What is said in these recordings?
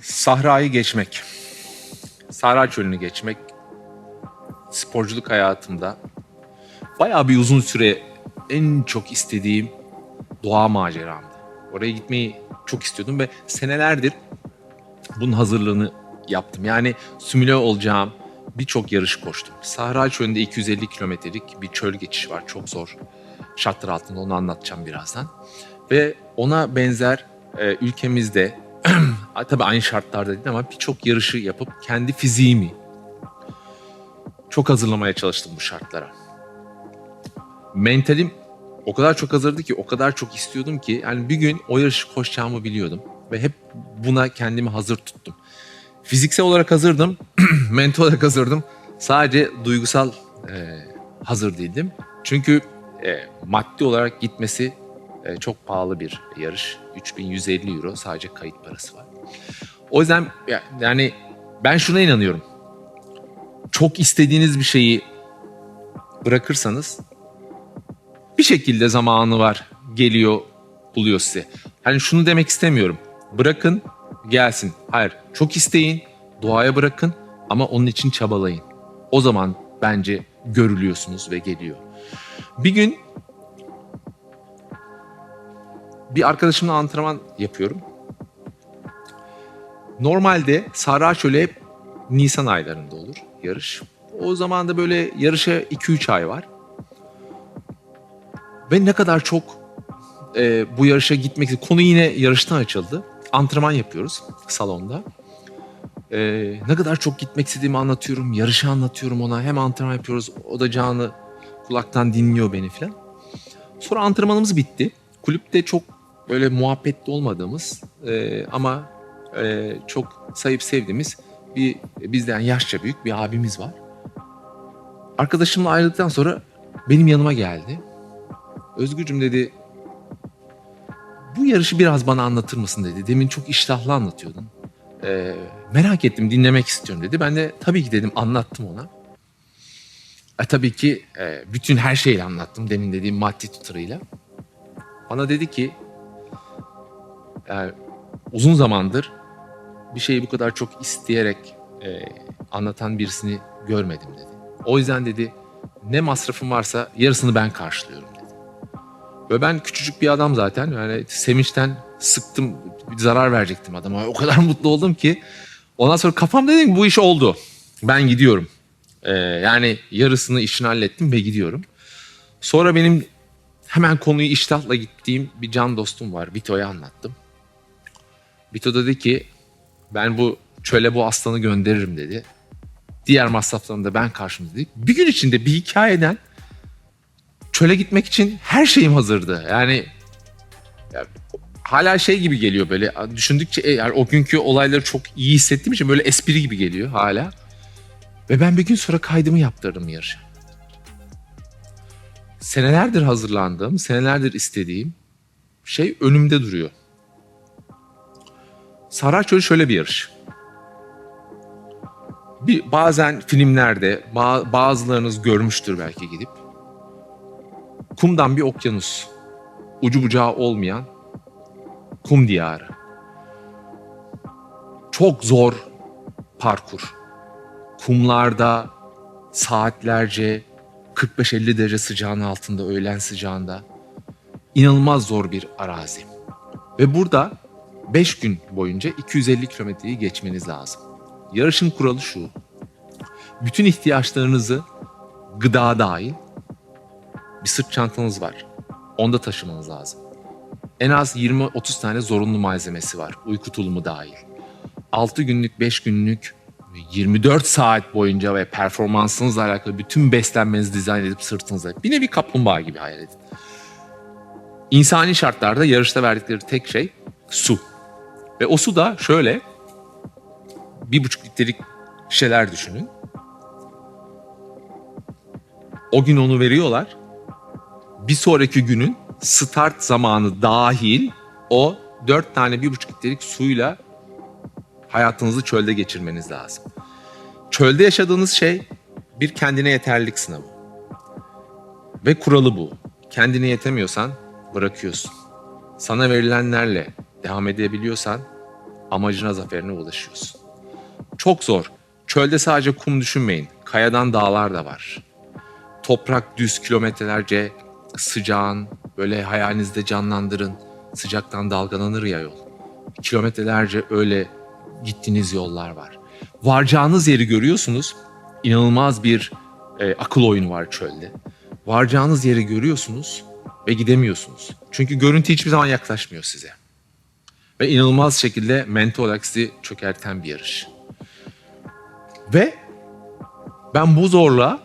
Sahrayı geçmek. Sahra çölünü geçmek sporculuk hayatımda bayağı bir uzun süre en çok istediğim doğa maceramdı. Oraya gitmeyi çok istiyordum ve senelerdir bunun hazırlığını yaptım. Yani simüle olacağım birçok yarış koştum. Sahra çölünde 250 kilometrelik bir çöl geçişi var. Çok zor şartlar altında onu anlatacağım birazdan. Ve ona benzer e, ülkemizde tabii aynı şartlarda değil ama birçok yarışı yapıp kendi fiziğimi çok hazırlamaya çalıştım bu şartlara. Mentalim o kadar çok hazırdı ki, o kadar çok istiyordum ki yani bir gün o yarışı koşacağımı biliyordum ve hep buna kendimi hazır tuttum. Fiziksel olarak hazırdım, mental olarak hazırdım. Sadece duygusal e, hazır değildim. Çünkü e, maddi olarak gitmesi e, çok pahalı bir yarış. 3150 euro sadece kayıt parası var. O yüzden ya- yani ben şuna inanıyorum. Çok istediğiniz bir şeyi bırakırsanız bir şekilde zamanı var, geliyor, buluyor size. Hani şunu demek istemiyorum. Bırakın, gelsin. Hayır, çok isteyin, doğaya bırakın ama onun için çabalayın. O zaman bence görülüyorsunuz ve geliyor. Bir gün bir arkadaşımla antrenman yapıyorum. Normalde Sahra Çölü hep Nisan aylarında olur yarış. O zaman da böyle yarışa 2-3 ay var. Ve ne kadar çok e, bu yarışa gitmek konu yine yarıştan açıldı. Antrenman yapıyoruz salonda. E, ne kadar çok gitmek istediğimi anlatıyorum. Yarışı anlatıyorum ona. Hem antrenman yapıyoruz. O da canlı kulaktan dinliyor beni falan. Sonra antrenmanımız bitti. Kulüpte çok böyle muhabbetli olmadığımız e, ama e, çok sayıp sevdiğimiz bir bizden yaşça büyük bir abimiz var. Arkadaşımla ayrıldıktan sonra benim yanıma geldi. Özgürcüm dedi bu yarışı biraz bana anlatır mısın dedi. Demin çok iştahlı anlatıyordun. E, merak ettim dinlemek istiyorum dedi. Ben de tabii ki dedim anlattım ona. E, tabii ki e, bütün her şeyle anlattım demin dediğim maddi tutarıyla. Bana dedi ki yani uzun zamandır bir şeyi bu kadar çok isteyerek e, anlatan birisini görmedim dedi. O yüzden dedi ne masrafım varsa yarısını ben karşılıyorum. Ve ben küçücük bir adam zaten yani sevinçten sıktım zarar verecektim adama. O kadar mutlu oldum ki ondan sonra kafamda dedim bu iş oldu. Ben gidiyorum. Ee, yani yarısını işini hallettim ve gidiyorum. Sonra benim hemen konuyu iştahla gittiğim bir can dostum var. Vito'ya anlattım. Vito dedi ki ben bu çöle bu aslanı gönderirim dedi. Diğer masraflarını da ben karşımda dedi. Bir gün içinde bir hikayeden çöle gitmek için her şeyim hazırdı. Yani ya, hala şey gibi geliyor böyle düşündükçe e, yani o günkü olayları çok iyi hissettiğim için böyle espri gibi geliyor hala. Ve ben bir gün sonra kaydımı yaptırdım yarışa. Senelerdir hazırlandığım, senelerdir istediğim şey önümde duruyor. Saraçoğlu şöyle bir yarış. Bir, bazen filmlerde ba- bazılarınız görmüştür belki gidip. Kumdan bir okyanus. Ucu bucağı olmayan kum diyarı. Çok zor parkur. Kumlarda saatlerce 45-50 derece sıcağın altında öğlen sıcağında inanılmaz zor bir arazi. Ve burada 5 gün boyunca 250 kilometreyi geçmeniz lazım. Yarışın kuralı şu. Bütün ihtiyaçlarınızı gıda dahil bir sırt çantanız var. Onda taşımanız lazım. En az 20-30 tane zorunlu malzemesi var. Uyku tulumu dahil. 6 günlük, 5 günlük, 24 saat boyunca ve performansınızla alakalı bütün beslenmenizi dizayn edip sırtınıza. Bir nevi kaplumbağa gibi hayal edin. İnsani şartlarda yarışta verdikleri tek şey su. Ve o su da şöyle bir buçuk litrelik şişeler düşünün. O gün onu veriyorlar. Bir sonraki günün start zamanı dahil o dört tane bir buçuk litrelik suyla hayatınızı çölde geçirmeniz lazım. Çölde yaşadığınız şey bir kendine yeterlilik sınavı. Ve kuralı bu. Kendine yetemiyorsan bırakıyorsun. Sana verilenlerle devam edebiliyorsan amacına zaferine ulaşıyorsun. Çok zor. Çölde sadece kum düşünmeyin. Kayadan dağlar da var. Toprak düz kilometrelerce sıcağın böyle hayalinizde canlandırın. Sıcaktan dalgalanır ya yol. Kilometrelerce öyle gittiğiniz yollar var. Varacağınız yeri görüyorsunuz. İnanılmaz bir e, akıl oyunu var çölde. Varacağınız yeri görüyorsunuz ve gidemiyorsunuz. Çünkü görüntü hiçbir zaman yaklaşmıyor size. Ve inanılmaz şekilde mental sizi çökerten bir yarış. Ve ben bu zorla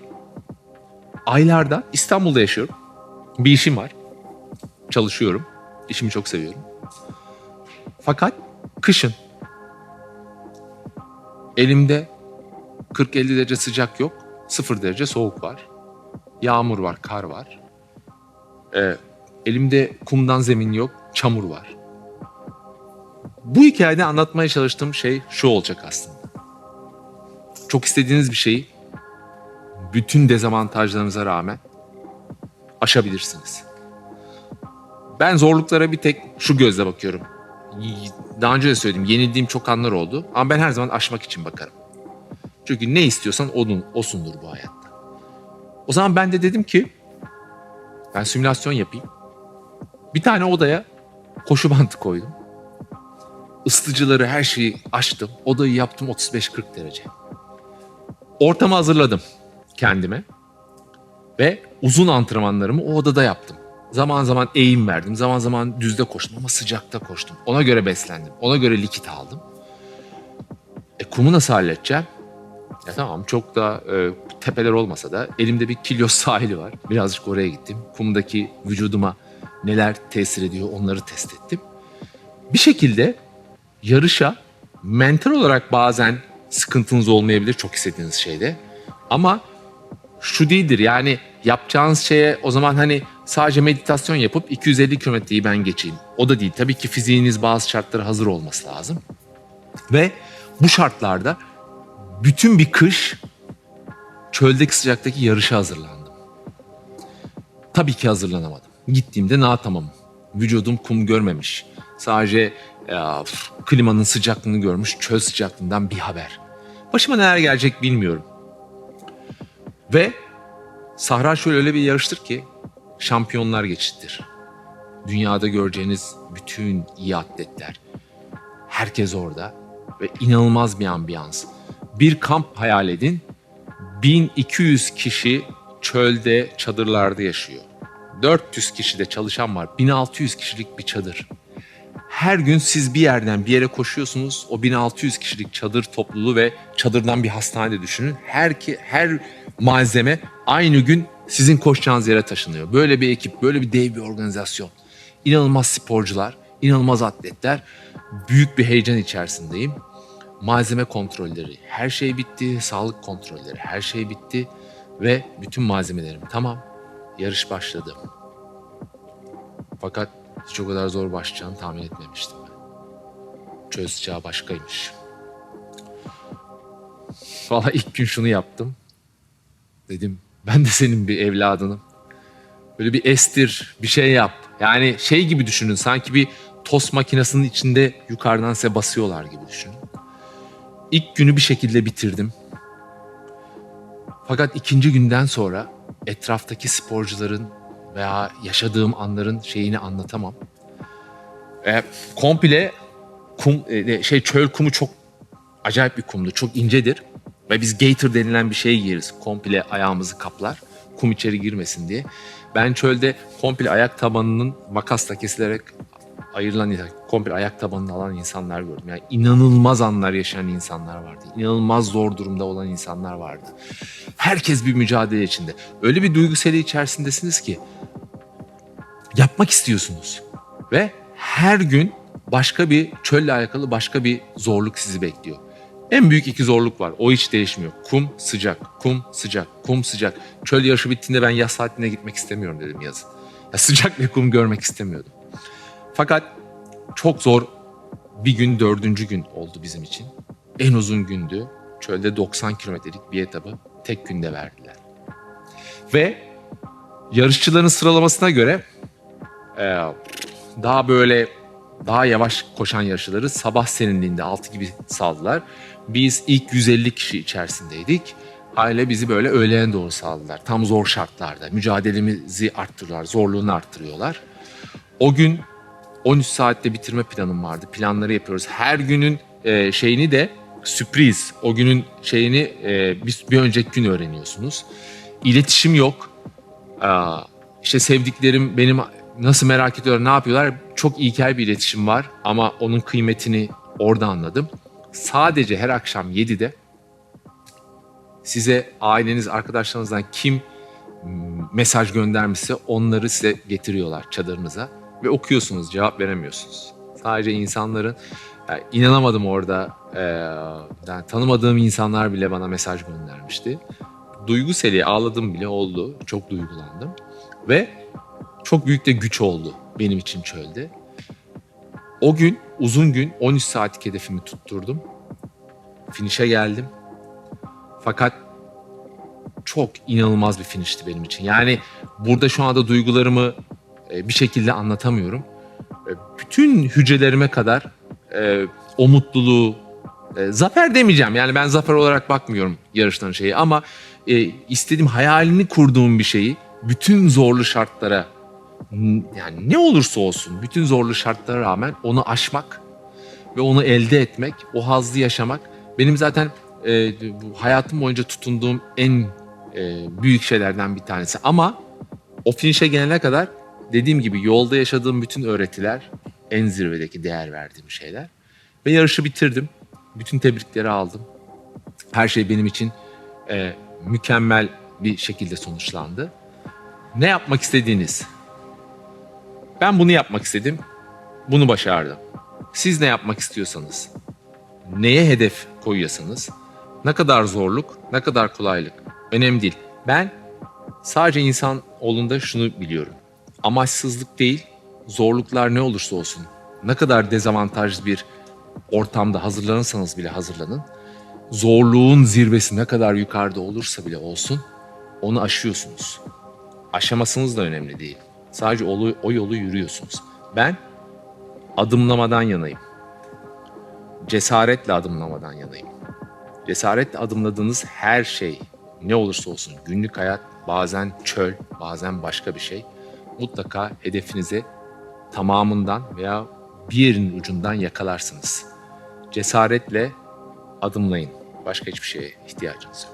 aylarda İstanbul'da yaşıyorum. Bir işim var. Çalışıyorum. İşimi çok seviyorum. Fakat kışın elimde 40-50 derece sıcak yok. 0 derece soğuk var. Yağmur var, kar var. Ee, elimde kumdan zemin yok, çamur var. Bu hikayede anlatmaya çalıştığım şey şu olacak aslında. Çok istediğiniz bir şeyi bütün dezavantajlarınıza rağmen aşabilirsiniz. Ben zorluklara bir tek şu gözle bakıyorum. Daha önce de söyledim yenildiğim çok anlar oldu ama ben her zaman aşmak için bakarım. Çünkü ne istiyorsan onun, osundur bu hayatta. O zaman ben de dedim ki ben simülasyon yapayım. Bir tane odaya koşu bandı koydum. Isıtıcıları her şeyi açtım. Odayı yaptım 35-40 derece. Ortamı hazırladım kendime. Ve uzun antrenmanlarımı o odada yaptım. Zaman zaman eğim verdim, zaman zaman düzde koştum ama sıcakta koştum. Ona göre beslendim, ona göre likit aldım. E kumu nasıl halledeceğim? Ya tamam çok da e, tepeler olmasa da elimde bir Kilyos sahili var. Birazcık oraya gittim. Kumdaki vücuduma neler tesir ediyor onları test ettim. Bir şekilde yarışa mental olarak bazen sıkıntınız olmayabilir çok istediğiniz şeyde. Ama şu değildir yani yapacağınız şeye o zaman hani sadece meditasyon yapıp 250 kilometreyi ben geçeyim. O da değil. Tabii ki fiziğiniz bazı şartlara hazır olması lazım. Ve bu şartlarda bütün bir kış çöldeki sıcaktaki yarışa hazırlandım. Tabii ki hazırlanamadım. Gittiğimde ne tamam. Vücudum kum görmemiş. Sadece ya, klimanın sıcaklığını görmüş, çöl sıcaklığından bir haber. Başıma neler gelecek bilmiyorum. Ve Sahra şöyle öyle bir yarıştır ki şampiyonlar geçittir. Dünyada göreceğiniz bütün iyi atletler. Herkes orada ve inanılmaz bir ambiyans. Bir kamp hayal edin. 1200 kişi çölde, çadırlarda yaşıyor. 400 kişi de çalışan var. 1600 kişilik bir çadır. Her gün siz bir yerden bir yere koşuyorsunuz. O 1600 kişilik çadır topluluğu ve çadırdan bir hastane düşünün. Her ki her malzeme aynı gün sizin koşacağınız yere taşınıyor. Böyle bir ekip, böyle bir dev bir organizasyon. İnanılmaz sporcular, inanılmaz atletler. Büyük bir heyecan içerisindeyim. Malzeme kontrolleri, her şey bitti. Sağlık kontrolleri, her şey bitti. Ve bütün malzemelerim tamam. Yarış başladı. Fakat hiç o kadar zor başlayacağını tahmin etmemiştim ben. Sıcağı başkaymış. Valla ilk gün şunu yaptım. Dedim ben de senin bir evladınım. Böyle bir estir, bir şey yap. Yani şey gibi düşünün sanki bir tost makinesinin içinde yukarıdan size basıyorlar gibi düşünün. İlk günü bir şekilde bitirdim. Fakat ikinci günden sonra etraftaki sporcuların veya yaşadığım anların şeyini anlatamam. E, komple kum e, şey çöl kumu çok acayip bir kumdu. Çok incedir. Ve biz gator denilen bir şey giyeriz. Komple ayağımızı kaplar. Kum içeri girmesin diye. Ben çölde komple ayak tabanının makasla kesilerek ayrılan komple ayak tabanını alan insanlar gördüm. Yani inanılmaz anlar yaşayan insanlar vardı. İnanılmaz zor durumda olan insanlar vardı. Herkes bir mücadele içinde. Öyle bir duyguseli içerisindesiniz ki yapmak istiyorsunuz. Ve her gün başka bir çölle alakalı başka bir zorluk sizi bekliyor. En büyük iki zorluk var. O hiç değişmiyor. Kum sıcak, kum sıcak, kum sıcak. Çöl yarışı bittiğinde ben yaz saatine gitmek istemiyorum dedim yazın. Ya sıcak ve kum görmek istemiyordum. Fakat çok zor bir gün dördüncü gün oldu bizim için. En uzun gündü. Çölde 90 kilometrelik bir etabı tek günde verdiler. Ve yarışçıların sıralamasına göre e, daha böyle daha yavaş koşan yarışçıları sabah serinliğinde 6 gibi saldılar. Biz ilk 150 kişi içerisindeydik. Aile bizi böyle öğleyen doğru saldılar. Tam zor şartlarda. Mücadelemizi arttırıyorlar, zorluğunu arttırıyorlar. O gün 13 saatte bitirme planım vardı. Planları yapıyoruz. Her günün e, şeyini de sürpriz. O günün şeyini e, bir, bir önceki gün öğreniyorsunuz. İletişim yok. Aa, işte sevdiklerim benim nasıl merak ediyorlar, ne yapıyorlar? Çok ilkel bir iletişim var ama onun kıymetini orada anladım. Sadece her akşam 7'de size aileniz, arkadaşlarınızdan kim m, mesaj göndermişse onları size getiriyorlar çadırınıza ve okuyorsunuz, cevap veremiyorsunuz. Sadece insanların yani inanamadım orada. Yani tanımadığım insanlar bile bana mesaj göndermişti. Duygu ağladım bile oldu. Çok duygulandım. Ve çok büyük de güç oldu benim için çölde. O gün uzun gün 13 saatlik hedefimi tutturdum. Finişe geldim. Fakat çok inanılmaz bir finişti benim için. Yani burada şu anda duygularımı e, bir şekilde anlatamıyorum. E, Bütün hücrelerime kadar e, o mutluluğu, zafer demeyeceğim. Yani ben zafer olarak bakmıyorum yarıştan şeyi ama istediğim hayalini kurduğum bir şeyi bütün zorlu şartlara yani ne olursa olsun bütün zorlu şartlara rağmen onu aşmak ve onu elde etmek, o hazzı yaşamak benim zaten e, hayatım boyunca tutunduğum en e, büyük şeylerden bir tanesi. Ama o finişe gelene kadar dediğim gibi yolda yaşadığım bütün öğretiler en zirvedeki değer verdiğim şeyler. Ve yarışı bitirdim. Bütün tebrikleri aldım. Her şey benim için e, mükemmel bir şekilde sonuçlandı. Ne yapmak istediğiniz? Ben bunu yapmak istedim. Bunu başardım. Siz ne yapmak istiyorsanız, neye hedef koyuyorsanız, ne kadar zorluk, ne kadar kolaylık önemli değil. Ben sadece insan olduğunda şunu biliyorum. Amaçsızlık değil, zorluklar ne olursa olsun, ne kadar dezavantajlı bir ortamda hazırlanırsanız bile hazırlanın. Zorluğun zirvesi ne kadar yukarıda olursa bile olsun, onu aşıyorsunuz. Aşamasınız da önemli değil. Sadece o, o yolu yürüyorsunuz. Ben adımlamadan yanayım. Cesaretle adımlamadan yanayım. Cesaretle adımladığınız her şey ne olursa olsun günlük hayat bazen çöl, bazen başka bir şey. Mutlaka hedefinize tamamından veya bir yerin ucundan yakalarsınız. Cesaretle adımlayın. Başka hiçbir şeye ihtiyacınız yok.